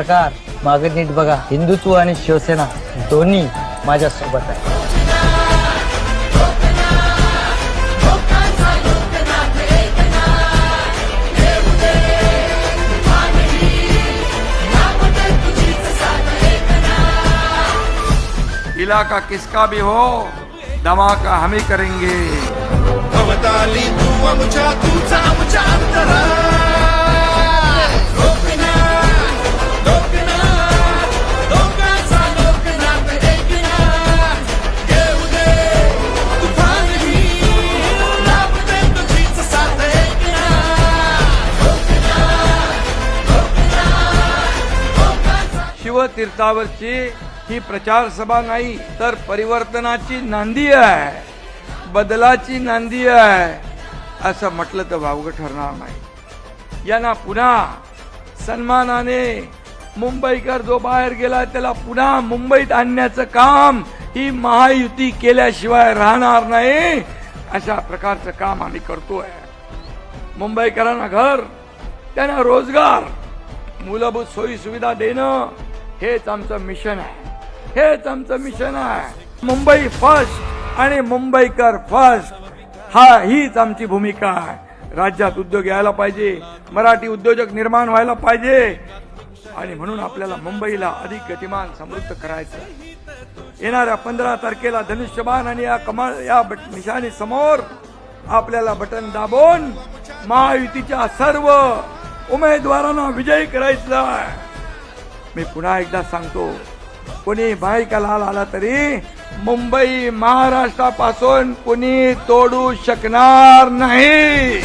पत्रकार मागे नीट बघा. हिंदुत्व आणि शिवसेना दोन्ही माझ्या सोबत आहे. इलाका किसका भी हो धमाका हम ही करेंगे। शिवतीर्थावरची ही प्रचार सभा नाही तर परिवर्तनाची नांदी आहे. बदलाची नांदी आहे. असं म्हटलं तर वावगं ठरणार नाही. यांना पुन्हा सन्मानाने मुंबईकर जो बाहेर गेला त्याला पुन्हा मुंबईत आणण्याचं काम ही महायुती केल्याशिवाय राहणार नाही अशा प्रकारचं काम आम्ही करतोय. मुंबईकरांना घर त्यांना रोजगार मूलभूत सोयी सुविधा देणं हेच आमचं मिशन आहे. हेच आमचं मिशन आहे. मुंबई फर्स्ट आणि मुंबईकर फर्स्ट हा हीच आमची भूमिका आहे. राज्यात उद्योग यायला पाहिजे मराठी उद्योजक निर्माण व्हायला पाहिजे. आणि म्हणून आपल्याला मुंबईला अधिक गतिमान समृद्ध करायचं आहे. येणाऱ्या पंधरा तारखेला धनुष्यबाण आणि या कमाल या बट- निशाणी समोर आपल्याला बटन दाबून महायुतीच्या सर्व उमेदवारांना विजयी करायचं आहे. मी पुन्हा एकदा सांगतो कोणी बाईका लाल आला तरी मुंबई महाराष्ट्रापासून कोणी तोडू शकणार नाही.